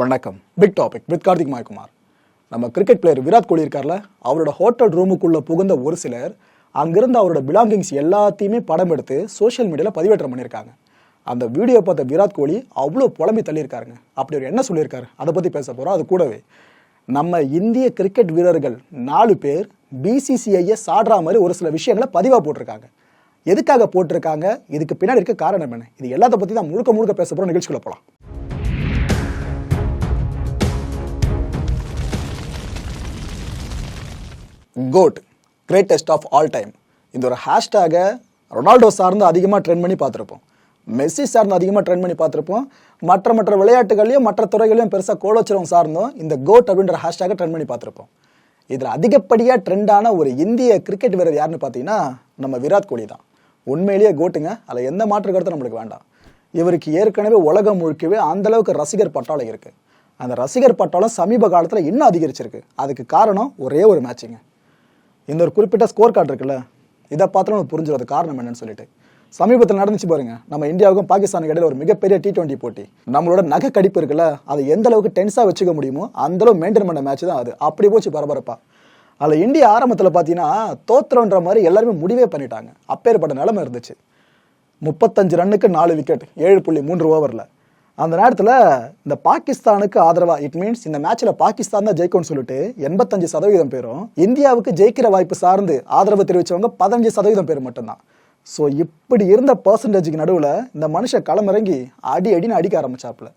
வணக்கம். Big topic with Karthik Maikumar. நம்ம cricket player Virat Kohli இருக்கார்ல அவரோட ஹோட்டல் ரூமுக்குள்ளே புகுந்த ஒரு சிலர் அங்கிருந்து அவரோட பிலாங்கிங்ஸ் எல்லாத்தையுமே படம் எடுத்து சோஷியல் மீடியாவில் பதிவேற்றம் பண்ணியிருக்காங்க. அந்த வீடியோ பார்த்த விராட் கோலி அவ்வளோ புலம்பி தள்ளியிருக்காருங்க. அப்படி ஒரு என்ன சொல்லியிருக்காரு? அதை பற்றி பேச போகிறோம் அது கூடவே நம்ம இந்திய கிரிக்கெட் வீரர்கள் நாலு பேர் பிசிசிஐயை சாடுற மாதிரி ஒரு சில விஷயங்களை பதிவாக போட்டிருக்காங்க. எதுக்காக போட்டிருக்காங்க? இதுக்கு பின்னாடி இருக்க காரணம் என்ன? இது எல்லாத்த பற்றி தான் முழுக்க முழுக்க பேச போகிறோம் நிகழ்ச்சிக்குள்ள போகலாம் GOAT greatest of all time இந்த ஒரு ஹேஷ்டேகை ரொனால்டோ சார்ந்து அதிகமாக ட்ரெண்ட் பண்ணி பார்த்துருப்போம். மெஸ்ஸி சார்ந்து அதிகமாக ட்ரெண்ட் பண்ணி பார்த்துருப்போம். மற்ற மற்ற விளையாட்டுகளையும் மற்ற துறைகளையும் பெருசாக கோலோச்சரம் சார்ந்தும் இந்த கோட் அப்படின்ற ஹேஷ்டேகை ட்ரெண்ட் பண்ணி பார்த்துருப்போம். இதில் அதிகப்படியாக ட்ரெண்டான ஒரு இந்திய கிரிக்கெட் வீரர் யாருன்னு பார்த்தீங்கன்னா நம்ம விராட் கோலி தான். உண்மையிலேயே கோட்டுங்க அதில் எந்த மாற்று கருத்தும் நம்மளுக்கு வேண்டாம். இவருக்கு ஏற்கனவே உலகம் முழுக்கவே அந்த அளவுக்கு ரசிகர் பட்டாளம் இருக்குது அந்த ரசிகர் பட்டாளம் சமீப காலத்தில் இன்னும் அதிகரிச்சிருக்கு. அதுக்கு காரணம் ஒரே ஒரு மேட்சுங்க இந்த ஒரு குறிப்பிட்ட ஸ்கோர் கார்டு இருக்குல்ல இதை பார்த்து நம்ம புரிஞ்சிடும் அது காரணம் என்னன்னு சொல்லிட்டு. சமீபத்தில் நடந்துச்சு பாருங்க நம்ம இந்தியாவுக்கும் பாகிஸ்தானுக்கு இடையில ஒரு மிகப்பெரிய டி டுவெண்ட்டி போட்டி. நம்மளோட நகை கடிப்பு இருக்குல்ல அதை எந்த அளவுக்கு டென்ஸாக வச்சுக்க முடியுமோ அந்த அளவு மெயின்டைன் பண்ண மேட்ச் தான் அது. அப்படி போச்சு பரபரப்பா. அதில் இந்தியா ஆரம்பத்தில் பார்த்தீங்கன்னா தோத்துறன்ற மாதிரி எல்லாருமே முடிவே பண்ணிட்டாங்க. அப்பேற்பட்ட நிலைமை இருந்துச்சு. முப்பத்தஞ்சு ரன்னுக்கு நாலு விக்கெட் ஏழு புள்ளி மூன்று ஓவரில் அந்த நேரத்தில் இந்த பாகிஸ்தானுக்கு ஆதரவாக இட் மீன்ஸ் இந்த மேட்ச்சில் பாகிஸ்தான் தான் ஜெயிக்கும்னு சொல்லிட்டு எண்பத்தஞ்சு சதவீதம் பேரும் இந்தியாவுக்கு ஜெயிக்கிற வாய்ப்பு சார்ந்து ஆதரவு தெரிவித்தவங்க பதினஞ்சு சதவீதம் பேர் மட்டும்தான். ஸோ இப்படி இருந்த பர்சன்டேஜுக்கு நடுவில் இந்த மனுஷன் களமிறங்கி அடி அடின்னு அடிக்க ஆரம்பிச்சாப்புல.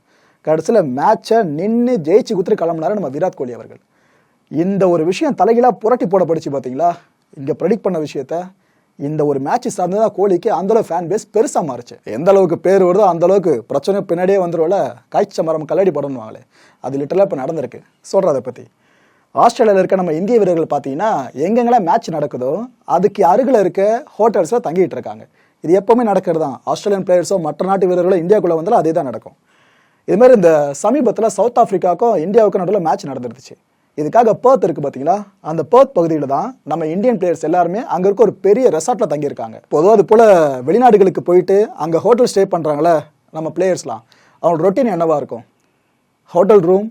கடைசியில் மேட்சை நின்று ஜெயிச்சு குத்துட்டு கிளம்புனாரு நம்ம விராட் கோலி அவர்கள். இந்த ஒரு விஷயம் தலைகீழாக புரட்டி போடப்படுச்சு பார்த்தீங்களா இங்கே ப்ரெடிக்ட் பண்ண விஷயத்த இந்த ஒரு மேட்ச் சார்ந்து தான் கோலிக்கு அந்த ஃபேன் பேஸ் பெருசாக மாறுச்சு. எந்த அளவுக்கு பேர் வருதோ அந்த அளவுக்கு பிரச்சனை பின்னாடியே வந்துரும்ல. காய்ச்ச மரம் கல்லடி படம்னுவாங்களே. அது லிட்டலாக இப்போ நடந்திருக்கு. சொல்கிறேன் அதை பற்றி ஆஸ்திரேலியாவில் இருக்க நம்ம இந்திய வீரர்கள் பார்த்தீங்கன்னா எங்கெங்கெல்லாம் மேட்ச் நடக்குதோ அதுக்கு அருகில் இருக்க ஹோட்டல்ஸில் தங்கிட்டு இருக்காங்க. இது எப்போவுமே நடக்கிறது தான் ஆஸ்திரேலியன் பிளேயர்ஸோ மற்ற நாட்டு வீரர்களோ இந்தியாவுக்குள்ளே வந்தாலும் அதே தான் நடக்கும் இதுமாதிரி இந்த சமீபத்தில் சவுத் ஆஃப்ரிக்காவுக்கும் இந்தியாவுக்கும் நடுவில் மேட்ச் நடந்துருச்சு இதுக்காக பேர்த் இருக்கு பார்த்தீங்களா அந்த பேர்த் பகுதியில் தான் நம்ம இந்தியன் பிளேயர்ஸ் எல்லாருமே அங்கே இருக்க ஒரு பெரிய ரெசார்ட்டில் தங்கியிருக்காங்க. பொதுவாக அது போல் வெளிநாடுகளுக்கு போயிட்டு அங்கே ஹோட்டல் ஸ்டே பண்ணுறாங்களே நம்ம பிளேயர்ஸ்லாம் அவங்களோட ரொட்டீன் என்னவா இருக்கும்? ஹோட்டல் ரூம்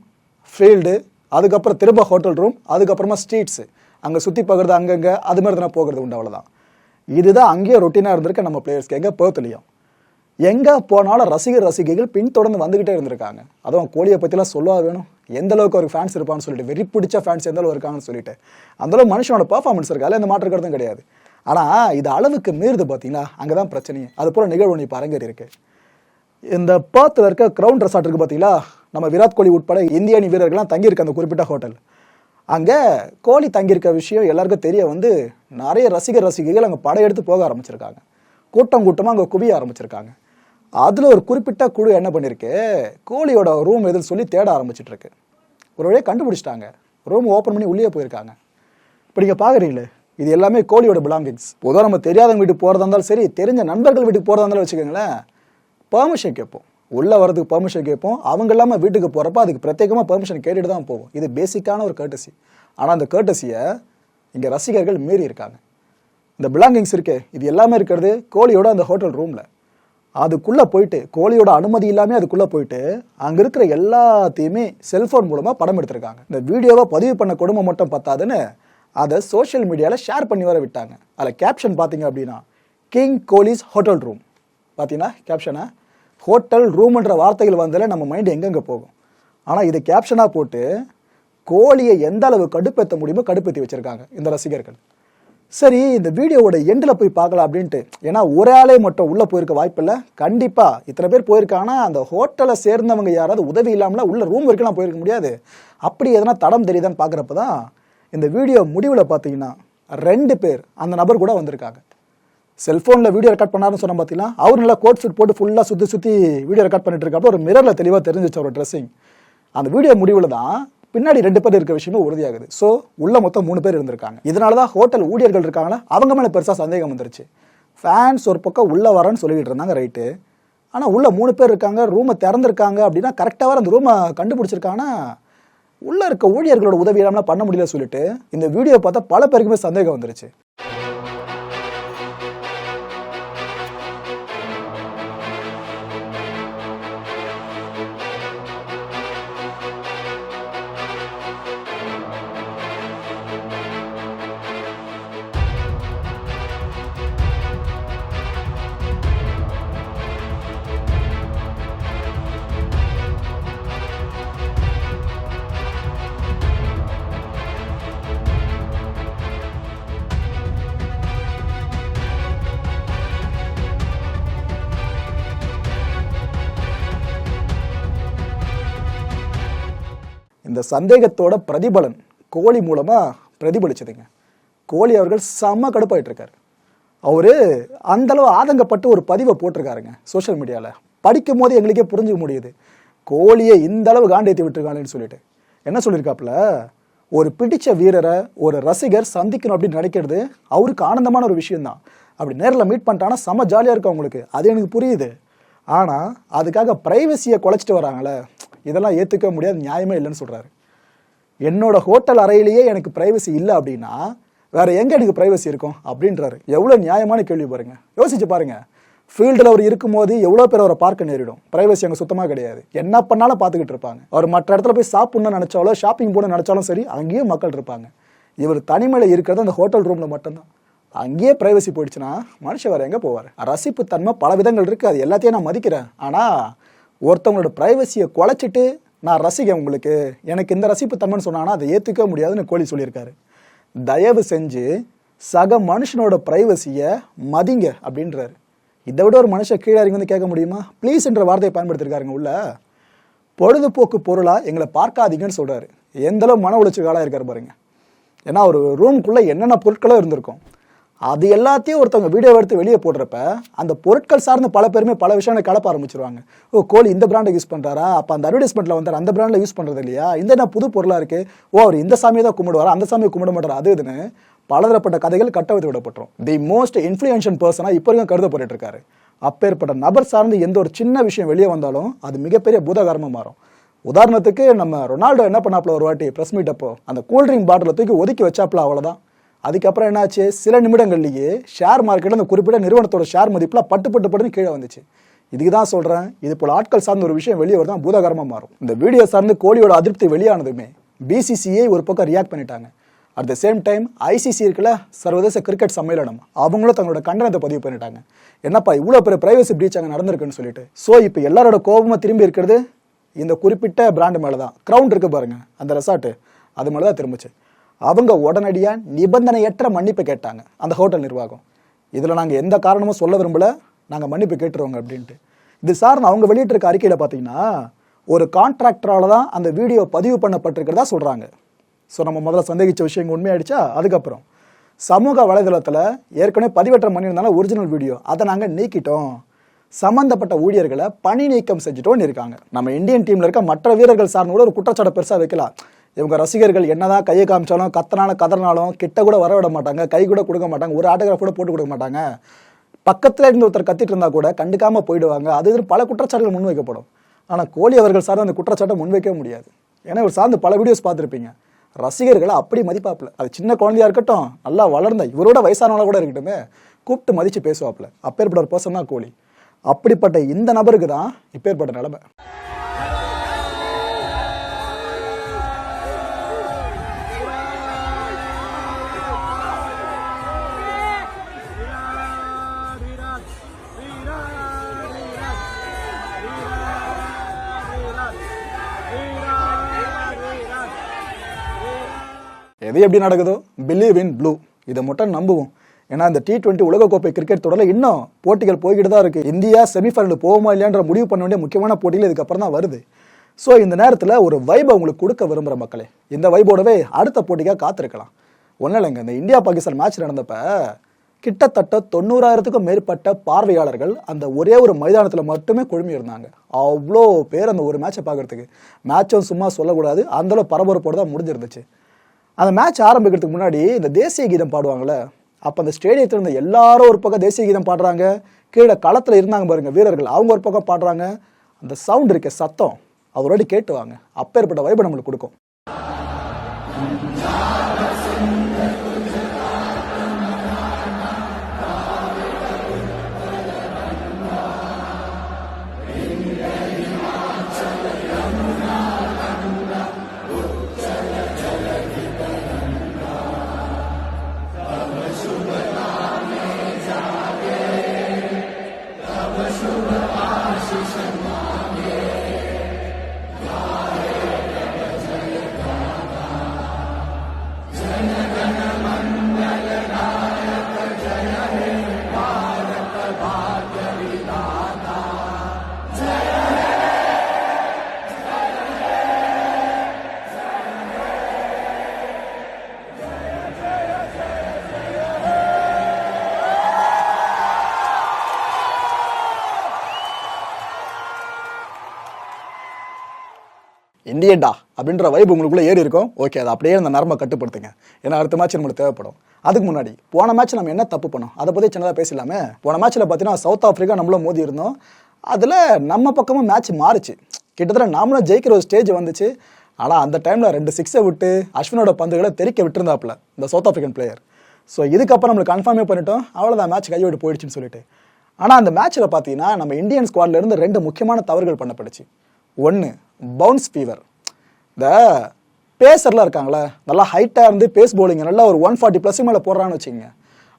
ஃபீல்டு அதுக்கப்புறம் திரும்ப ஹோட்டல் ரூம் அதுக்கப்புறமா ஸ்ட்ரீட்ஸு அங்கே சுற்றி பார்க்குறது அங்கங்கே அது மாதிரி தானே போகிறது உண்டு அவ்வளோதான் இதுதான் அங்கேயே ரொட்டீனாக இருந்திருக்கு நம்ம பிளேயர்ஸ்க்கு எங்கே பேர்த்துலையும் எங்கே போனாலும் ரசிகர் ரசிகைகள் பின்தொடர்ந்து வந்துக்கிட்டே இருந்திருக்காங்க. அதுவும் கோழியை பற்றிலாம் சொல்லவா வேணும்? எந்த அளவுக்கு ஒரு ஃபேன்ஸ் இருப்பான்னு சொல்லிட்டு வெறி பிடிச்ச ஃபேன்ஸ் எந்த அளவு இருக்காங்கன்னு சொல்லிட்டு. அந்தளவு மனுஷனோட பர்ஃபார்மன்ஸ் இருக்காது அதில் எந்த மாற்று கருத்தும் கிடையாது. ஆனால் இது அளவுக்கு மீறுது பார்த்தீங்களா அங்கே தான் பிரச்சனையே. அது போல் நிகழ்வு இப்போ அரங்கேறி இருக்கு. இந்த பாத்தில் இருக்க க்ரௌண்ட் ரெசார்ட் இருக்குது பார்த்தீங்களா நம்ம விராட் கோலி உட்பட இந்திய அணி வீரர்கள்லாம் தங்கியிருக்க அந்த குறிப்பிட்ட ஹோட்டல் அங்கே கோலி தங்கியிருக்க விஷயம் எல்லாருக்கும் தெரிய வந்து நிறைய ரசிகர் ரசிகைகள் அங்கே படையெடுத்து போக ஆரம்பிச்சிருக்காங்க. கூட்டம் கூட்டமாக அங்கே குவிய ஆரம்பிச்சிருக்காங்க. அதில் ஒரு குறிப்பிட்ட குழு என்ன பண்ணியிருக்கு கோலியோட ரூம் எதுன்னு சொல்லி தேட ஆரம்பிச்சிட்டு இருக்கு ஒரு வழியாக கண்டுபிடிச்சிட்டாங்க. ரூம் ஓப்பன் பண்ணி உள்ளே போயிருக்காங்க. இப்போ நீங்கள் பார்க்குறீங்களே இது எல்லாமே கோழியோட பிலாங்கிங்ஸ் பொதுவாக நம்ம தெரியாதவங்க வீட்டுக்கு போகிறதா இருந்தாலும் சரி தெரிஞ்ச நண்பர்கள் வீட்டுக்கு போகிறதா இருந்தாலும் வச்சுக்கோங்களேன் பெர்மிஷன் கேட்போம். உள்ளே வரதுக்கு பெர்மிஷன் கேட்போம். அவங்க இல்லாமல் வீட்டுக்கு போகிறப்ப அதுக்கு பிரத்யேகமாக பெர்மிஷன் கேட்டுட்டு தான் போவோம். இது பேசிக்கான ஒரு கேட்டசி ஆனால் அந்த கேட்டசியை இங்கே ரசிகர்கள் மீறி இருக்காங்க. இந்த பிலாங்கிங்ஸ் இருக்கே இது எல்லாமே இருக்கிறது கோழியோட அந்த ஹோட்டல் ரூமில் அதுக்குள்ளே போயிட்டு கோலியோட அனுமதி இல்லாமல் அதுக்குள்ளே போயிட்டு அங்கே இருக்கிற எல்லாத்தையுமே செல்ஃபோன் மூலமாக படம் எடுத்திருக்காங்க. இந்த வீடியோவை பதிவு பண்ண குடும்பம் மட்டும் பத்தாதுன்னு அதை சோஷியல் மீடியாவில் ஷேர் பண்ணி வர விட்டாங்க. அதில் கேப்ஷன் பார்த்தீங்க அப்படின்னா கிங் கோலிஸ் ஹோட்டல் ரூம் பார்த்தீங்கன்னா கேப்ஷனை ஹோட்டல் ரூம்ன்ற வார்த்தைகள் வந்தாலே நம்ம மைண்ட் எங்கெங்கே போகும்? ஆனால் இதை கேப்ஷனாக போட்டு கோழியை எந்த அளவு கடுப்பேற்ற முடியுமோ கடுப்பேற்றி வச்சுருக்காங்க இந்த ரசிகர்கள். சரி இந்த வீடியோவோட எண்டில் போய் பார்க்கலாம் அப்படின்ட்டு. ஏன்னா ஒரு ஆளே மட்டும் உள்ளே போயிருக்க வாய்ப்பில்லை. கண்டிப்பாக இத்தனை பேர் போயிருக்காங்கன்னா அந்த ஹோட்டலை சேர்ந்தவங்க யாராவது உதவி இல்லாமல் உள்ள ரூம் வரைக்கும்லாம் போயிருக்க முடியாது. அப்படி எதனா தடம் தெரியுதான்னு பார்க்குறப்ப தான் இந்த வீடியோ முடிவில் பார்த்தீங்கன்னா ரெண்டு பேர் அந்த நபர் கூட வந்திருக்காங்க. செல்ஃபோனில் வீடியோ ரெக்கார்ட் பண்ணாருன்னு சொன்ன பார்த்தீங்கன்னா அவர் நல்லா கோட் சூட் போட்டு ஃபுல்லாக சுற்றி சுற்றி வீடியோ ரெக்கார்ட் பண்ணிட்டு இருக்கப்போ ஒரு மிரரில் தெளிவாக தெரிஞ்சிச்சு அவர் ட்ரெஸ்ஸிங் அந்த வீடியோ முடிவில் தான் பின்னாடி ரெண்டு பேர் இருக்க விஷயமே உறுதியாகுது. ஸோ உள்ள மொத்தம் மூணு பேர் இருந்திருக்காங்க. இதனால தான் ஹோட்டல் ஊழியர்கள் இருக்காங்களா அவங்க மேலே பெருசாக சந்தேகம் வந்துருச்சு. ஃபேன்ஸ் ஒரு பக்கம் உள்ளே வரேன்னு சொல்லிட்டு இருந்தாங்க ரைட்டு ஆனால் உள்ளே மூணு பேர் இருக்காங்க ரூமை திறந்துருக்காங்க அப்படின்னா கரெக்டாக வர அந்த ரூமை கண்டுபிடிச்சிருக்காங்கன்னா உள்ளே இருக்க ஊழியர்களோட உதவி இல்லாமல் பண்ண முடியல சொல்லிட்டு இந்த வீடியோ பார்த்தா பல பேருக்குமே சந்தேகம் வந்துருச்சு. இந்த சந்தேகத்தோட பிரதிபலன் கோழி மூலமாக பிரதிபலிச்சதுங்க. கோழி அவர்கள் செம்ம கடுப்பாயிட்டு இருக்காரு அந்தளவு ஆதங்கப்பட்டு ஒரு பதிவை போட்டிருக்காருங்க சோஷியல் மீடியாவில் படிக்கும் போது எங்களுக்கே புரிஞ்சுக்க முடியுது. கோழியை இந்த அளவு காண்டேத்தி விட்டுருக்காங்கன்னு சொல்லிட்டு. என்ன சொல்லியிருக்காப்புல ஒரு பிடிச்ச வீரரை ஒரு ரசிகர் சந்திக்கணும் அப்படின்னு நினைக்கிறது அவருக்கு ஆனந்தமான ஒரு விஷயம்தான். அப்படி நேரில் மீட் பண்ணிட்டாங்கன்னா செம ஜாலியாக இருக்கும் அவங்களுக்கு. அது எனக்கு புரியுது. ஆனால் அதுக்காக ப்ரைவசியை குலைச்சிட்டு வராங்களே. இதெல்லாம் ஏற்றுக்க முடியாது நியாயமே இல்லைன்னு சொல்கிறாரு என்னோட ஹோட்டல் அறையிலேயே எனக்கு பிரைவசி இல்லை அப்படின்னா வேற எங்க எனக்கு பிரைவசி இருக்கும்? அப்படின்றாரு. எவ்வளோ நியாயமான கேள்வி பாருங்க. யோசிச்சு பாருங்க. ஃபீல்டில் அவர் இருக்கும்போது எவ்வளோ பேர் அவரை பார்க்க நேரிடும்? பிரைவசி அங்கே சுத்தமாக கிடையாது. என்ன பண்ணாலும் பார்த்துக்கிட்டு இருப்பாங்க. அவர் மற்ற இடத்துல போய் சாப்பிட்ணும்னு நினச்சாலோ ஷாப்பிங் போகணும்னு நினைச்சாலும் சரி அங்கேயும் மக்கள் இருப்பாங்க. இவர் தனிமையில் இருக்கிறது அந்த ஹோட்டல் ரூமில் மட்டும்தான். அங்கேயே பிரைவசி போயிடுச்சுன்னா மனுஷன் வேறு எங்கே போவார்? ரசிப்பு தன்மை பல விதங்கள் இருக்குது அது எல்லாத்தையும் நான் மதிக்கிறேன். ஆனால் ஒருத்தவங்களோட ப்ரைவசியை குலைச்சிட்டு நான் ரசிகன் உங்களுக்கு. எனக்கு இந்த ரசிப்பு தன்மைன்னு சொன்னாங்கன்னா அதை ஏற்றுக்க முடியாதுன்னு கோழி சொல்லியிருக்காரு. தயவு செஞ்சு சக மனுஷனோட ப்ரைவசியை மதிங்க அப்படின்றாரு. இதை விட ஒரு மனுஷன் கீழே இறங்கி வந்து கேட்க முடியுமா? ப்ளீஸ் என்ற வார்த்தையை பயன்படுத்திருக்காருங்க உள்ள. பொழுதுபோக்கு பொருளாக எங்களை பார்க்காதீங்கன்னு சொல்கிறாரு எந்தளவு மன உளைச்சல் காலாக இருக்காரு பாருங்க. ஏன்னா ஒரு ரூம்குள்ளே என்னென்ன பொருட்களும் இருந்திருக்கும். அது எல்லாத்தையும் ஒருத்தவங்க வீடியோ எடுத்து வெளியே போடுறப்ப அந்த பொருட்கள் சார்ந்த பல பேருமே பல விஷயங்களை கலப்ப ஆரம்பிச்சிருவாங்க. ஓ கோழி இந்த பிராண்டை யூஸ் பண்ணுறாரா அப்போ அந்த அட்வர்டைஸ்மெண்ட்டில் வந்தார் அந்த பிராண்டில் யூஸ் பண்ணுறது இல்லையா? இந்த என்ன புது பொருளாக இருக்குது ஓ அவர் இந்த சாமியை தான் கும்பிடுவார்? அந்த சாமியை கும்பிட மாட்டார்? அது இதுன்னு பலதரப்பட்ட கதைகள் கட்டவித்து விடப்பட்டுரும். தி மோஸ்ட் இன்ஃப்ளூயன்ஷன் பர்சனாக இப்போ வரைக்கும் கருதப்பட்டு இருக்காரு. அப்பேற்பட்ட நபர் சார்ந்து எந்த ஒரு சின்ன விஷயம் வெளியே வந்தாலும் அது மிகப்பெரிய பூதகாரமாக மாறும். உதாரணத்துக்கு நம்ம ரொனால்டோ என்ன பண்ணாப்புல ஒரு வாட்டி ப்ரெஸ் மீட் அப்போ அந்த கூல்ட்ரிங்க் பாட்டிலை தூக்கி ஒதுக்கி வச்சாப்புல அவ்வளோதான் அதுக்கப்புறம் என்னாச்சு? சில நிமிடங்கள்லேயே ஷேர் மார்க்கெட்டில் அந்த குறிப்பிட்ட நிறுவனத்தோட ஷேர் மதிப்பில் பட்டு பட்டு பட்டுன்னு கீழே வந்துச்சு. இதுக்கு தான் சொல்கிறேன் இது போல் ஆட்கள் சார்ந்த ஒரு விஷயம் வெளியே வருதான் பூதகரமாக மாறும். இந்த வீடியோ சார்ந்து கோலியோட அதிருப்தி வெளியானதுமே பிசிசிஐ ஒரு பக்கம் ரியாக்ட் பண்ணிட்டாங்க. At the same time ICC இருக்குல்ல சர்வதேச கிரிக்கெட் சம்மேளனம் அவங்களும் தங்களோட கண்டனத்தை பதிவு பண்ணிட்டாங்க. என்னப்பா இவ்வளோ பெரிய பிரைவசி பிரீச் அங்கே நடந்திருக்குன்னு சொல்லிட்டு. ஸோ இப்போ எல்லாரோட கோபமாக திரும்பி இருக்கிறது இந்த குறிப்பிட்ட பிராண்டு மேலே தான் க்ரௌண்ட் இருக்குது பாருங்கள் அந்த ரெசார்ட்டு அது மேலே தான் திரும்பிச்சு. அவங்க உடனடியாக நிபந்தனையற்ற மன்னிப்பு கேட்டாங்க. அந்த ஹோட்டல் நிர்வாகம். இதில் நாங்கள் எந்த காரணமும் சொல்ல விரும்பல. நாங்கள் மன்னிப்பு கேட்டுருவோங்க அப்படின்ட்டு. இது சார் அவங்க வெளியிட்டிருக்க அறிக்கையில் பார்த்தீங்கன்னா ஒரு கான்ட்ராக்டரால் தான் அந்த வீடியோ பதிவு பண்ணப்பட்டிருக்கிறதா சொல்கிறாங்க ஸோ நம்ம முதல்ல சந்தேகித்த விஷயங்கள் உண்மையாயிடுச்சா? அதுக்கப்புறம். சமூக வலைதளத்தில் ஏற்கனவே பதிவேற்றம் பண்ணியிருந்தாலும் ஒரிஜினல் வீடியோ அதை நாங்கள் நீக்கிட்டோம். சம்மந்தப்பட்ட ஊழியர்களை பணி நீக்கம் செஞ்சுட்டோன்னு இருக்காங்க. நம்ம இந்தியன் டீமில் இருக்க மற்ற வீரர்கள் சார்ந்த கூட ஒரு குற்றச்சாட்டை பெருசாக வைக்கலாம். இவங்க ரசிகர்கள் என்னதான் கையை காமிச்சாலும் கத்தனால கதறினாலும் கிட்ட கூட வர விட மாட்டாங்க கை கூட கொடுக்க மாட்டாங்க ஒரு ஆட்டோகிராஃப் கூட போட்டு கொடுக்க மாட்டாங்க. பக்கத்தில் இருந்து ஒருத்தர் கத்திட்டு இருந்தா கூட கண்டுக்காம போயிடுவாங்க. அது இது பல குற்றச்சாட்டுகள் முன்வைக்கப்படும் ஆனால் கோலி அவர்கள் சார்ந்த அந்த குற்றச்சாட்டை முன்வைக்க முடியாது. ஏன்னா இவர் சார்ந்து பல வீடியோஸ் பார்த்துருப்பீங்க. ரசிகர்களை அப்படி மதிப்பாப்பில். அது சின்ன குழந்தையா இருக்கட்டும் நல்லா வளர்ந்த இவரோட வயசானவங்கள கூட இருக்கட்டுமே கூப்பிட்டு மதிச்சு பேசுவாப்புல. அப்பேற்பட்ட ஒரு பர்சன் தான் கோலி. அப்படிப்பட்ட இந்த நபருக்கு தான் இப்பேற்பட்ட நிலைமை. அது எப்படி நடக்குதோ? பிலீவ் இன் ப்ளூ இதை மட்டும் நம்புவோம். ஏன்னா இந்த டி டுவெண்ட்டி உலகக்கோப்பை கிரிக்கெட் தொடரில் இன்னும் போட்டிகள் போய்கிட்டு தான் இருக்குது இந்தியா செமிஃபைனல் போகுமா இல்லையான்ற முடிவு பண்ண வேண்டிய முக்கியமான போட்டிகள் இதுக்கப்புறம் தான் வருது. ஸோ இந்த நேரத்தில் ஒரு வைபை உங்களுக்கு கொடுக்க விரும்புகிற மக்களே இந்த வைபோடவே அடுத்த போட்டிக்காக காத்திருக்கலாம். ஒன்றும் இல்லைங்க இந்த இந்தியா பாகிஸ்தான் மேட்ச் நடந்தப்ப கிட்டத்தட்ட தொண்ணூறாயிரத்துக்கும் மேற்பட்ட பார்வையாளர்கள் அந்த ஒரே ஒரு மைதானத்தில் மட்டுமே குழுமி இருந்தாங்க. அவ்வளோ பேர் அந்த ஒரு மேட்சை பார்க்கறதுக்கு. மேட்சும் சும்மா சொல்லக்கூடாது அந்தளவு பரபரப்போடு தான் முடிஞ்சிருந்துச்சு. அந்த மேட்ச் ஆரம்பிக்கிறதுக்கு முன்னாடி இந்த தேசிய கீதம் பாடுவாங்கள்ல அப்போ அந்த ஸ்டேடியத்தில் இருந்த எல்லாரும் ஒரு பக்கம் தேசிய கீதம் பாடுறாங்க. கீழே களத்தில் இருந்தாங்க பாருங்கள் வீரர்கள். அவங்க ஒரு பக்கம் பாடுறாங்க. அந்த சவுண்ட் இருக்க சத்தம். அவரோட கேட்டுவாங்க அப்பேற்பட்ட வைபை நம்மளுக்கு கொடுக்கும். இந்தியன்டா அப்படின்ற வைப் உங்களுக்குள்ள ஏறி இருக்கும். ஓகே அதை அப்படியே அந்த நரம்பை கட்டுப்படுத்துங்க. ஏன்னா அடுத்த மேட்ச் நம்மளுக்கு தேவைப்படும். அதுக்கு முன்னாடி போன மேட்ச் நம்ம என்ன தப்பு பண்ணோம்? அதை பற்றி சின்னதாக பேசலாமே போன மேட்ச்சில் பார்த்தீங்கன்னா சவுத் ஆஃப்ரிக்கா நம்மளும் மோதி இருந்தோம். அதில் நம்ம பக்கமும் மேட்ச் மாறுச்சு. கிட்டத்தட்ட நாமளும் ஜெயிக்கிற ஒரு ஸ்டேஜ் வந்துச்சு. ஆனால் அந்த டைமில் ரெண்டு சிக்ஸை விட்டு அஸ்வினோட பந்துகளை தெறிக்க விட்டுருந்தாப்புல இந்த சவுத் ஆஃப்ரிக்கன் பிளேயர் ஸோ இதுக்கப்புறம் நம்மளுக்கு கன்ஃபார்மே பண்ணிட்டோம். அவ்வளோதான் மேட்ச் கையோடு போயிடுச்சுன்னு சொல்லிட்டு. ஆனால் அந்த மேட்ச்சில் பார்த்தீங்கன்னா நம்ம இந்தியன் ஸ்குவாட்லேருந்து ரெண்டு முக்கியமான தவறுகள் பண்ணப்பட்டுச்சு. ஒன்று பவுன்ஸ் ஃபீவர் இந்த பேசர்லாம் இருக்காங்களே நல்லா ஹைட்டாக இருந்து பேஸ் போலிங்க நல்லா ஒரு ஒன் ஃபார்ட்டி ப்ளஸ் மேலே போடுறான்னு வச்சுங்க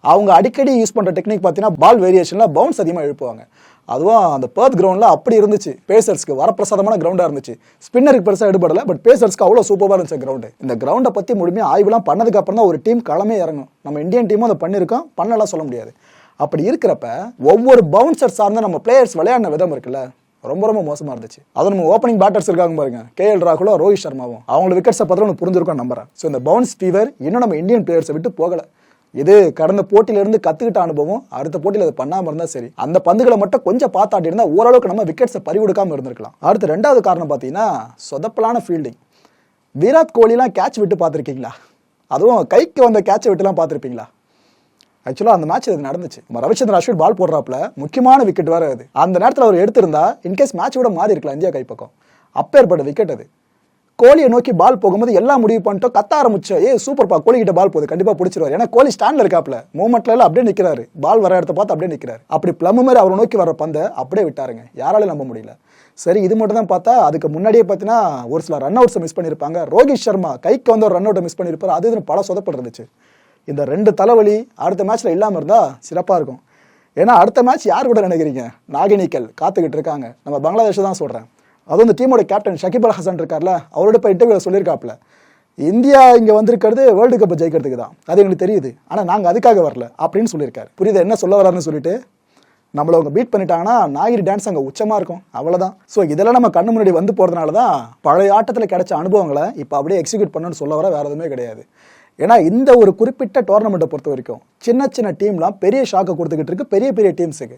அவங்க அடிக்கடி யூஸ் பண்ணுற டெக்னிக் பார்த்தீங்கன்னா பால் வேரியேஷனில் பவுன்ஸ் அதிகமாக எழுப்புவாங்க. அதுவும் அந்த பர்த் கிரவுண்டில் அப்படி இருந்துச்சு. பேசர்ஸ்க்கு வரப்பிரசாதமான கிரவுண்டாக இருந்துச்சு. ஸ்பின்னருக்கு பெருசாக எடுபடலை பட் பேசர்ஸ்க்கு அவ்வளோ சூப்பராக இருந்துச்சு கிரவுண்டு இந்த கிரவுண்டை பற்றி முழுமையாக ஆய்வுலாம் பண்ணதுக்கு அப்புறம் தான் ஒரு டீம் களமே இறங்கும் நம்ம இந்தியன் டீமும் அதை பண்ணியிருக்கோம் பண்ணலாம் சொல்ல முடியாது. அப்படி இருக்கிறப்ப ஒவ்வொரு பவுன்சர் சார்ந்த நம்ம பிளேயர்ஸ் விளையாடின விதம் இருக்குல்ல ரொம்ப ரொம்ப மோசமா இருந்துச்சு. அது நம்ம ஓப்பனிங் பேட்டர்ஸ் இருக்காங்க பாருங்க. கே எல் ராகுலோ ரோஹித் சர்மாவும் அவங்களோட விக்கெட்ஸை பார்த்து உனக்கு புரிஞ்சிருக்கும் நம்புறேன். ஸோ இந்த பவுன்ஸ் ஃபீவர் இன்னும் நம்ம இந்தியன் பிளேயர்ஸை விட்டு போகல. இது கடந்த போட்டியில இருந்து கத்துக்கிட்ட அனுபவம். அடுத்த போட்டியில் அது பண்ணாமல் இருந்தால் சரி. அந்த பந்துகளை மட்டும் கொஞ்சம் பார்த்தாட்டி இருந்தால் ஓரளவுக்கு நம்ம விக்கெட்ஸை பறிவிடுக்காமல் இருந்திருக்கலாம். அடுத்து ரெண்டாவது காரணம் பார்த்தீங்கன்னா சொதப்பலான ஃபீல்டிங் விராட் கோலிலாம் கேட்ச் விட்டு பார்த்துருக்கீங்களா? அதுவும் கைக்கு வந்த கேட்சை விட்டுலாம் பார்த்துருப்பீங்களா? ஆக்சுவலாக அந்த மேட்ச் இது நடந்துச்சு. நம்ம ரவிச்சந்திரன் அஸ்வின் பால் போடுறாப்புல முக்கியமான விக்கெட் வேற அது. அந்த நேரத்தில் அவர் எடுத்திருந்தா இன்கேஸ் மேட்ச் கூட மாறி இருக்கலாம் இந்தியா கைப்பக்கம். அப்பேற்பட்ட விக்கெட் அது. கோலியை நோக்கி பால் போகும்போது எல்லாம் முடிவு பண்ணிட்டோம் கத்த ஆரம்பிச்சோம். ஏ சூப்பர்ப்பா கோலி கிட்ட பால் போகுது கண்டிப்பா பிடிச்சிருவார். ஏன்னா கோலி ஸ்டாண்ட்ல இருக்காப்ல மூமெண்ட்ல எல்லாம் அப்படியே நிக்கிறாரு. பால் வர இடத்த பார்த்து அப்படியே நிக்கிறாரு. அப்படி பிளம் மாதிரி அவரை நோக்கி வர பந்தை அப்படியே விட்டாருங்க. யாராலையும் நம்ப முடியல. சரி இது மட்டும் தான் பார்த்தா அதுக்கு முன்னாடியே பார்த்தீங்கன்னா ஒரு சில ரன் அவுட்ஸை மிஸ் பண்ணியிருப்பாங்க ரோஹித் சர்மா கைக்கு வந்து ஒரு ரன் அவுட்டை மிஸ் பண்ணியிருப்பார் அது இதுன்னு பல சொதப்பல் இருந்துச்சு. இந்த ரெண்டு தலைவலி அடுத்த மேட்ச்ல இல்லாமல் இருந்தா சிறப்பாக இருக்கும். ஏன்னா அடுத்த மேட்ச் யார் கூட நினைக்கிறீங்க? நாகினிக்கல் காத்துக்கிட்டு இருக்காங்க. நம்ம பங்களாதேஷ் தான் சொல்கிறேன் அதுவும் இந்த டீமோட கேப்டன் ஷகிப் அல் ஹசன் இருக்கார்ல அவரோட இப்போ இன்டர்வியூ சொல்லியிருக்காப்ல இந்தியா இங்கே வந்திருக்கிறது வேர்ல்டு கப் ஜெயிக்கிறதுக்கு தான். அது எங்களுக்கு தெரியுது. ஆனால் நாங்கள் அதுக்காக வரல அப்படின்னு சொல்லியிருக்காரு. புரியுது? என்ன சொல்ல வர்றாருன்னு சொல்லிட்டு நம்மளை அவங்க பீட் பண்ணிட்டாங்கன்னா நாகிரி டான்ஸ் அங்கே உச்சமாக இருக்கும். அவ்வளோதான் ஸோ இதெல்லாம் நம்ம கண்ணு முன்னாடி வந்து போகிறதுனால தான் பழைய ஆட்டத்தில் கிடைச்ச அனுபவங்களை இப்போ அப்படியே எக்ஸிக்யூட் பண்ணணும்னு சொல்ல வர வேறு எதுவுமே கிடையாது. ஏன்னா இந்த ஒரு குறிப்பிட்ட டோர்னமெண்ட்டை பொறுத்த வரைக்கும் சின்ன சின்ன டீம்லாம் பெரிய ஷாக்கை கொடுத்துக்கிட்டு இருக்கு. பெரிய பெரிய டீம்ஸுக்கு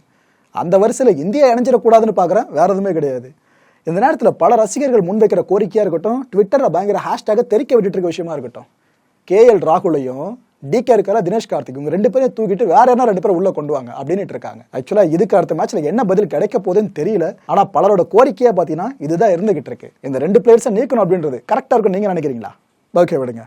அந்த வரிசையில் இந்தியா இணைஞ்சிடக்கூடாதுன்னு பார்க்குறேன் வேற எதுவுமே கிடையாது. இந்த நேரத்தில் பல ரசிகர்கள் முன்வைக்கிற கோரிக்கையாக இருக்கட்டும் ட்விட்டரில் பயங்கர ஹேஷ்டேக்கை தெரிக்க விட்டுட்டு இருக்க விஷயமா இருக்கட்டும் கேஎல் ராகுலையும் டிகே இருக்கிற தினேஷ் கார்த்திக் இவங்க ரெண்டு பேரையும் தூக்கிட்டு வேற என்ன ரெண்டு பேரும் உள்ள கொண்டு வாங்க அப்படின்னு இருக்காங்க. ஆக்சுவலா இதுக்கு அடுத்த மேட்ச்ல என்ன பதில் கிடைக்க போகுதுன்னு தெரியல. ஆனா பலரோட கோரிக்கையா பாத்தீங்கன்னா இதுதான் இருந்துகிட்டு இருக்கு. இந்த ரெண்டு பிளேயர்ஸை நீக்கணும் அப்படின்றது கரெக்டா இருக்கும் நீங்க நினைக்கிறீங்களா? ஓகே விடுங்க.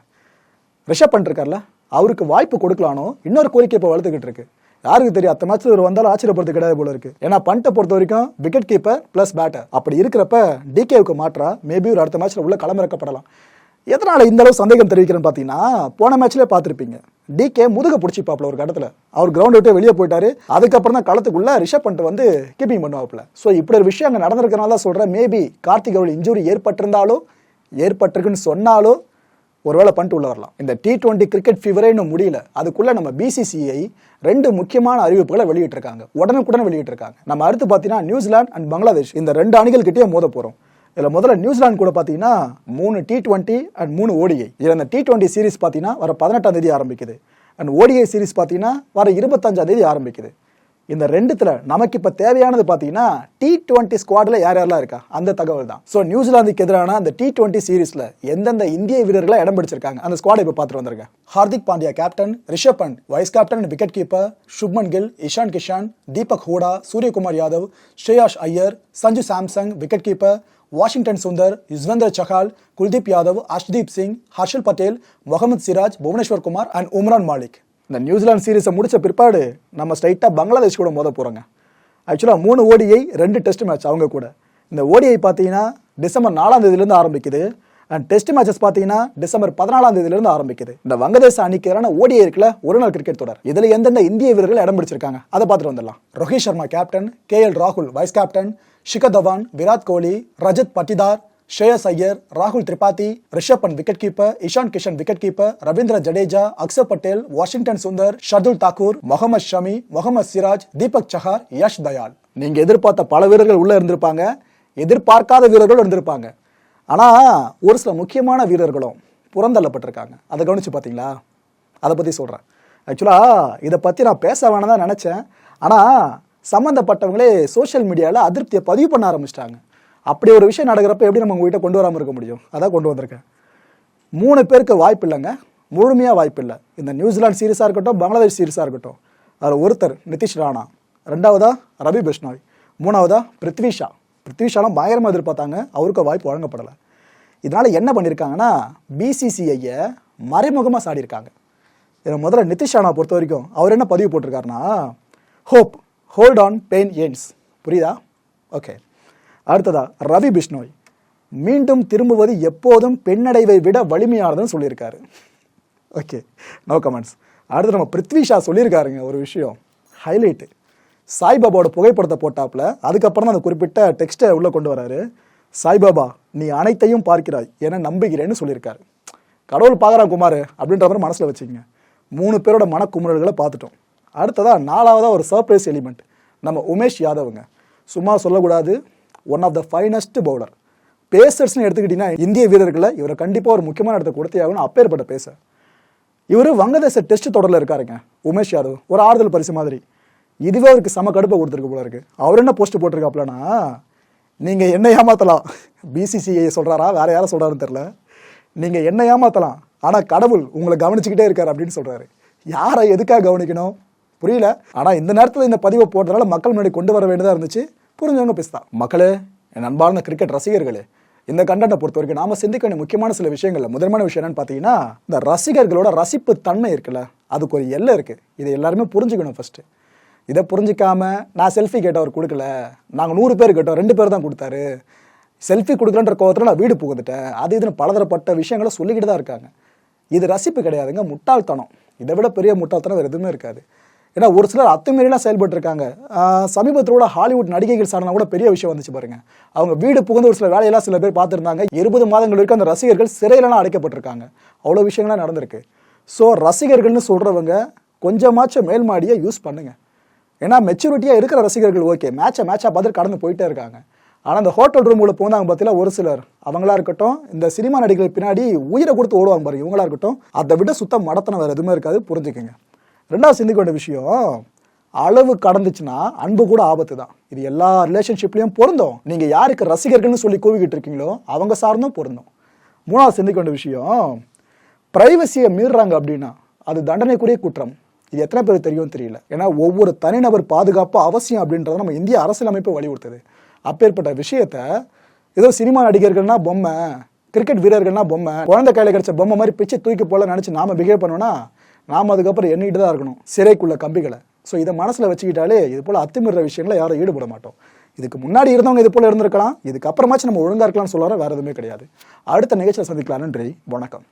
ரிஷப் பண்ணிருக்கார்ல அவருக்கு வாய்ப்பு கொடுக்கலானோ இன்னொரு கோரிக்கை இப்போ வளர்த்துக்கிட்டு இருக்கு. யாருக்கு தெரியும் அத்த மேட்ச்ல ஒரு வந்தாலும் ஆச்சரியப்படுறது கிடையாது போல இருக்கு. ஏன்னா பண்ட்டை பொறுத்த வரைக்கும் விக்கெட் கீப்பர் பிளஸ் பேட்டர் அப்படி இருக்கிறப்ப டிகேவுக்கு மாற்றா மேபி ஒரு அடுத்த மேட்ச்ல உள்ள களமிறக்கப்படலாம். எதனால இந்த அளவு சந்தேகம் தெரிவிக்கிறேன்னு பார்த்தீங்கன்னா போன மேட்ச்லேயே பார்த்துருப்பீங்க டிகே முதுக பிடிச்சிப்பாப்ல ஒரு கடத்துல அவர் கிரவுண்ட் விட்டு வெளியே போயிட்டாரு. அதுக்கப்புறம் தான் களத்துக்குள்ள ரிஷப் பண்ணிட்டு வந்து கீப்பிங் பண்ணுவாப்ல ஸோ இப்படி ஒரு விஷயம் அங்கே நடந்திருக்கிறனால தான் சொல்றேன். மேபி கார்த்திக் அவர்கள் இன்ஜுரி ஏற்பட்டிருந்தாலோ ஏற்பட்டிருக்குன்னு சொன்னாலோ ஒருவேளை பண்ணிட்டு உள்ள வரலாம். இந்த டி டுவெண்ட்டி கிரிக்கெட் ஃபீவரே இன்னும் முடியல. அதுக்குள்ள நம்ம பிசிசிஐ ரெண்டு முக்கியமான அறிவிப்புகளை வெளியிட்டிருக்காங்க. உடனுக்குடன் வெளியிட்டிருக்காங்க. நம்ம அடுத்து பார்த்தீங்கன்னா நியூசிலாந்து அண்ட் பங்களாதேஷ். இந்த ரெண்டு அணிகள் கிட்டே மோத போறோம். இதில் முதல்ல நியூசிலாந்து கூட பார்த்தீங்கன்னா மூணு டி டுவெண்ட்டி அண்ட் மூணு ஓடிஐ இதில் இந்த டி டுவெண்ட்டி சீரிஸ் பார்த்தீங்கன்னா வர பதினெட்டாம் தேதி ஆரம்பிக்குது. அண்ட் ஓடிஐ சீரிஸ் பார்த்தீங்கன்னா வர இருபத்தஞ்சாம் தேதி ஆரம்பிக்குது. இந்த ரெண்டுத்துல நமக்கு இப்ப தேவையானது பாத்தீங்கன்னா டி டுவெண்ட்டி ஸ்குவாட்ல யார் யாரெல்லாம் இருக்கா? அந்த தகவல் தான் ஸோ நியூசிலாந்துக்கு எதிரான அந்த டி டுவெண்ட்டி சீரீஸ்ல எந்தெந்த இந்திய வீரர்களை இடம் பிடிச்சிருக்காங்க? அந்த ஸ்குவாடை இப்ப பார்த்துட்டு வந்திருக்கேன். Hardik Pandya captain Rishabh Pant vice captain and wicket keeper Shubman Gill Ishan Kishan Deepak Hooda Suryakumar Yadav Shreyas Iyer Sanju Samson wicket keeper Washington Sundar Yuzvendra Chahal Kuldeep Yadav Arshdeep Singh Harshal Patel Mohammed Siraj Bhuvneshwar Kumar and Umran Malik. இந்த New Zealand சீரீஸை முடித்த பிற்பாடு நம்ம ஸ்ட்ரைட்டாக பங்களாதேஷ் கூட மோத போகிறோங்க ஆக்சுவலாக மூணு ஓடிஐ ரெண்டு டெஸ்ட் மேட்ச் அவங்க கூட. இந்த ஓடிஐ பார்த்தீங்கன்னா டிசம்பர் நாலாம் தேதியிலேருந்து ஆரம்பிக்குது. அண்ட் டெஸ்ட் மேட்சஸ் பார்த்தீங்கன்னா டிசம்பர் பதினாலாம் தேதியிலிருந்து ஆரம்பிக்குது. இந்த வங்கதேச அணிக்கு எதிரான ஓடிஐ இருக்கல ஒரு நாள் கிரிக்கெட் தொடர். இதில் எந்தெந்த இந்திய வீரர்கள் இடம் பிடிச்சிருக்காங்க? அதை பார்த்துட்டு வந்துடலாம். Rohit Sharma captain K L ராகுல் வைஸ் கேப்டன் ஷிகர் தவான் விராட் கோலி ரஜத் பட்டிதார் ஷேயஸ் ஐயர் ராகுல் Tripathi Rishabh Pant wicket keeper Ishan Kishan wicket keeper Ravindra Jadeja Axar Patel Washington Sundar Shardul Thakur Mohammed Shami Mohammed Siraj Deepak Chahar Yash Dayal. நீங்க எதிர்பார்த்த பல வீரர்கள் உள்ள இருந்திருப்பாங்க. எதிர்பார்க்காத வீரர்கள் இருந்திருப்பாங்க. ஆனா ஒரு சில முக்கியமான வீரர்களும் புறந்தள்ளப்பட்டிருக்காங்க. அதை கவனிச்சு பார்த்தீங்களா? அதை பத்தி சொல்றேன். ஆக்சுவலா இதை பத்தி நான் பேச வேணாம் தான் நினைச்சேன். ஆனா சம்மந்தப்பட்டவங்களே சோஷியல் மீடியாவில் அதிருப்தியை பதிவு பண்ண ஆரம்பிச்சிட்டாங்க. அப்படி ஒரு விஷயம் நடக்கிறப்ப எப்படி நம்ம உங்ககிட்ட கொண்டு வராமல் இருக்க முடியும்? அதான் கொண்டு வந்திருக்கேன். மூணு பேருக்கு வாய்ப்பு இல்லைங்க. முழுமையாக வாய்ப்பு இல்லை. இந்த நியூசிலாந்து சீரீஸாக இருக்கட்டும் பங்களாதேஷ் சீரீஸாக இருக்கட்டும். அதில் ஒருத்தர் நிதிஷ் ராணா ரெண்டாவதா ரவி பிஷ்ணாய் மூணாவதா பிருத்விஷா பிருத்விஷாலாம் பயங்கரமாக எதிர்பார்த்தாங்க. அவருக்கு வாய்ப்பு வழங்கப்படலை. இதனால் என்ன பண்ணியிருக்காங்கன்னா பிசிசிஐயை மறைமுகமாக சாடியிருக்காங்க. இதில் முதல்ல நிதிஷ் ராணா பொறுத்த வரைக்கும் அவர் என்ன பதிவு போட்டிருக்காருன்னா hope hold on pain ends புரியுதா? ஓகே அடுத்ததா ரவி பிஷ்ணோய். மீண்டும் திரும்புவது எப்போதும் பெண்ணடைவை விட வலிமையானதுன்னு சொல்லியிருக்காரு. ஓகே நோ கமெண்ட்ஸ் அடுத்து நம்ம பிருத்விஷா சொல்லியிருக்காருங்க ஒரு விஷயம். ஹைலைட்டு சாய்பாபாவோட புகைப்படத்தை போட்டாப்புல அதுக்கப்புறம் தான் அந்த குறிப்பிட்ட டெக்ஸ்ட்டை உள்ளே கொண்டு வராரு. சாய்பாபா நீ அனைத்தையும் பார்க்கிறாய் என நம்புகிறேன்னு சொல்லியிருக்காரு. கடவுள் பார்க்குறா குமார் அப்படின்ற மாதிரி மனசில் வச்சுக்கோங்க. மூணு பேரோட மனக்குமுறல்களை பார்த்துட்டோம். அடுத்ததாக நாலாவதாக ஒரு சர்ப்ரைஸ் எலிமெண்ட் நம்ம உமேஷ் யாதவுங்க. சும்மா சொல்லக்கூடாது one of the finest bowler பேசர்ஸ்னு எடுத்துக்கிட்டிங்கன்னா இந்திய வீரர்களை இவரை கண்டிப்பாக ஒரு முக்கியமான இடத்த கொடுத்தே ஆகணும் அப்பேற்பட்ட பேசர் இவர் வங்கதேச டெஸ்ட் தொடரில் இருக்காருங்க உமேஷ் யாதவ். ஒரு ஆறுதல் பரிசு மாதிரி. இதுவே அவருக்கு செம கடுப்பை கொடுத்துருக்கு போல இருக்கு. அவர் என்ன போஸ்ட் போட்டிருக்காப்லனா நீங்கள் என்ன ஏமாத்தலாம். பிசிசிஐ சொல்கிறாரா வேற யாரும் சொல்கிறாருன்னு தெரில நீங்கள் என்ன ஏமாத்தலாம் ஆனால் கடவுள் உங்களை கவனிச்சுக்கிட்டே இருக்கார் அப்படின்னு சொல்கிறாரு யாரை எதுக்காக கவனிக்கணும்? புரியல. ஆனால் இந்த நேரத்தில் இந்த பதிவை போடுறதுனால மக்கள் முன்னாடி கொண்டு வர வேண்டியதாக இருந்துச்சு. புரிஞ்சவங்க பேசுதா மக்களே என் அன்பார்ந்த கிரிக்கெட் ரசிகர்களே இந்த கண்டனை பொறுத்த வரைக்கும் நாம சிந்திக்க வேண்டிய முக்கியமான சில விஷயங்கள்ல முதன்மையான விஷயம் என்னன்னு பார்த்தீங்கன்னா இந்த ரசிகர்களோட ரசிப்பு தன்மை இருக்குல்ல அதுக்கு ஒரு எல்லை இருக்கு. இதை எல்லாருமே புரிஞ்சுக்கணும் ஃபர்ஸ்ட் இதை புரிஞ்சிக்காம நான் செல்ஃபி கேட்டவர் கொடுக்கல நாங்கள் நூறு பேர் கேட்டோம் ரெண்டு பேர் தான் கொடுத்தாரு. செல்ஃபி கொடுக்கலன்ற கோவத்தில் நான் வீடு புகுந்துட்டேன். அது இதுன்னு பலதரப்பட்ட விஷயங்களை சொல்லிக்கிட்டு தான் இருக்காங்க. இது ரசிப்பு கிடையாதுங்க முட்டாள்தனம். இதை விட பெரிய முட்டாள்தனம் வேறு எதுவுமே இருக்காது. ஏன்னா ஒரு சிலர் அத்துமீறிலாம் செயல்பட்டுருக்காங்க. சமீபத்தில் உள்ள ஹாலிவுட் நடிகைகள் சாடனா கூட பெரிய விஷயம் வந்துச்சு பாருங்க. அவங்க வீடு புகுந்து ஒரு சில வேலையெல்லாம் சில பேர் பார்த்துருந்தாங்க. இருபது மாதங்கள் வரைக்கும் அந்த ரசிகர்கள் சிறையிலலாம் அடைக்கப்பட்டிருக்காங்க. அவ்வளோ விஷயங்கள்லாம் நடந்திருக்கு. ஸோ ரசிகர்கள்னு சொல்கிறவங்க கொஞ்சமாச்சும் மேல் மாடியை யூஸ் பண்ணுங்கள் ஏன்னா மெச்சூரிட்டியாக இருக்கிற ரசிகர்கள் ஓகே. மேட்சை மேட்சாக பார்த்துட்டு கடந்து போயிட்டே இருக்காங்க. ஆனால் அந்த ஹோட்டல் ரூம் உள்ள போனாங்க பார்த்தீங்கன்னா ஒரு சிலர். அவங்களா இருக்கட்டும் இந்த சினிமா நடிகர்கள் பின்னாடி உயிரை கொடுத்து ஓடுவாங்க பாருங்க. இவங்களா இருக்கட்டும் அதை விட சுத்தம் மடத்தனம் வேறு எதுவுமே இருக்காது. புரிஞ்சுக்கங்க. ரெண்டாவது சிந்திக்க வேண்டிய விஷயம் அளவு கடந்துச்சுன்னா அன்பு கூட ஆபத்து தான் இது எல்லா ரிலேஷன்ஷிப்லையும் பொருந்தும். நீங்கள் யாருக்கு ரசிகர்கள்னு சொல்லி கூவிக்கிட்டு இருக்கீங்களோ அவங்க சார்ந்தும் பொருந்தும். மூணாவது சிந்திக்க வேண்டிய விஷயம் ப்ரைவசியை மீறுறாங்க அப்படின்னா அது தண்டனைக்குரிய குற்றம். இது எத்தனை பேர் தெரியும் தெரியல. ஏன்னா ஒவ்வொரு தனிநபர் பாதுகாப்பு அவசியம் அப்படின்றத நம்ம இந்திய அரசியலமைப்பு வலியுறுத்துது. அப்பேற்பட்ட விஷயத்த ஏதோ சினிமா நடிகர்கள்னா பொம்மை கிரிக்கெட் வீரர்கள்னா பொம்மை குழந்தை கையில் கிடைச்ச பொம்மை மாதிரி பிச்சை தூக்கி போல நினச்சி நாம பிஹேவ் பண்ணோன்னா நாம அதுக்கப்புறம் எண்ணிட்டு தான் இருக்கணும். சிறைக்குள்ள கம்பிகளை. ஸோ இதை மனசில் வச்சுக்கிட்டாலே இது போல் அத்துமீற விஷயங்களை யாரும் ஈடுபட மாட்டோம். இதுக்கு முன்னாடி இருந்தவங்க இது போல இருந்திருக்கலாம். இதுக்கு அப்புறமாச்சும் நம்ம ஒழுங்கா இருக்கலாம்னு சொல்ல வேற எதுவுமே கிடையாது. அடுத்த நிகழ்ச்சியில் சந்திக்கலாம். நன்றி. வணக்கம்.